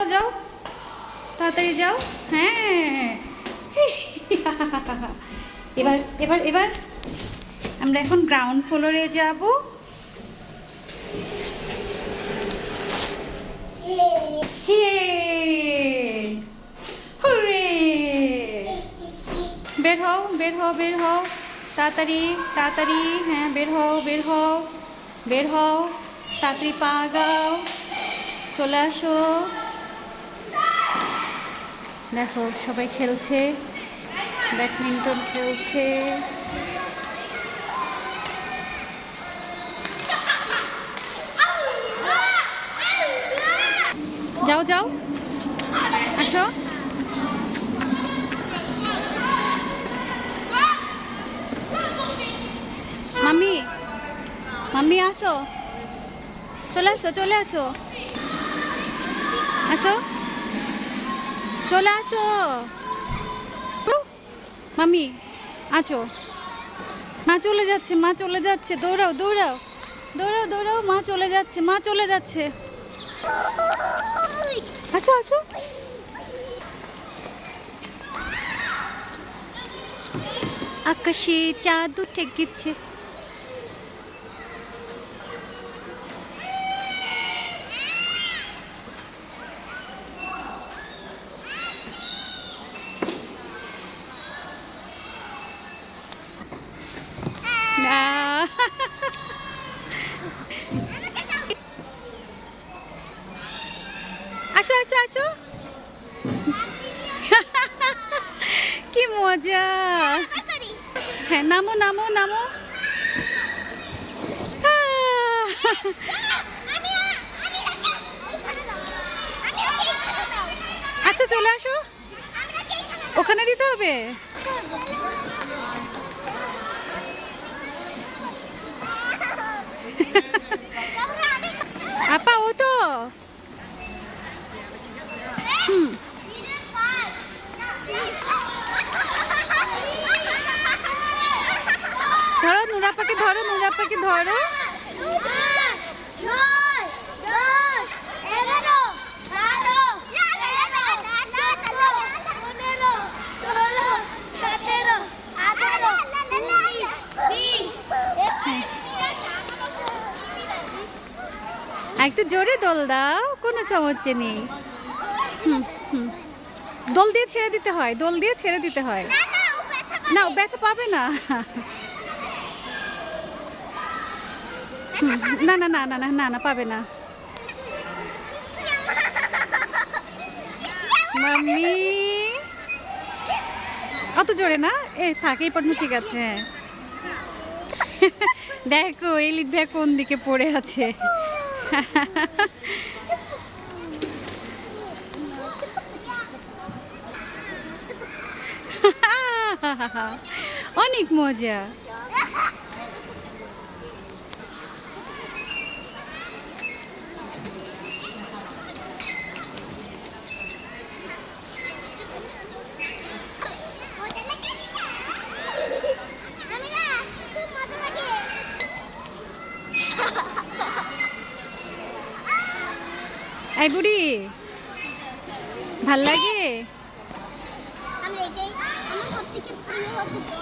যাও। তাড়াতাড়ি যাও। হ্যাঁ। এবার এবার এবার। আমরা এখন গ্রাউন্ড ফ্লোরে যাব। বের হও বের হও বের হও। তাড়াতাড়ি তাড়াতাড়ি। হ্যাঁ বের হও বের হও। বের হও। তাড়াতাড়ি পা গাও। চলে আসো। দেখো, সবাই খেলছে, ব্যাডমিন্টন খেলছে। যাও যাও, আসো। মাম্মি মাম্মি, আসো। চলে আসো চলে আসো। আসো। চলে আসো। মামি, আছো? মা চলে যাচ্ছে, মা চলে যাচ্ছে। দৌড়াও দৌড়াও। দৌড়াও দৌড়াও, মা চলে যাচ্ছে, মা চলে যাচ্ছে। আসো আসো। আকাশে চাঁদ উঠে গেছে না আসো আসো কি মজা। হ্যাঁ নামো নামো নামো। আচ্ছা চলে আসো। ওখানে দিতে হবে? নুরাপাকে ধরো। একটু জোরে দোল দাও কোনো সমস্যা নেই। হুম হুম। দোল দিয়ে ছেড়ে দিতে হয় দোল দিয়ে ছেড়ে দিতে হয়। না ব্যথা পাবে না হুম, না না না না না না না, পাবে না। মাম্মি। অত জোরে না? এ, থাক, এই পর্যন্ত ঠিক আছে। দেখো এলিট ব্যাগ কোন দিকে পড়ে আছে। অনেক মজা। এই বুড়ি ভালো লাগে? আমরা এটাই আমার সবথেকে প্রিয় হচ্ছে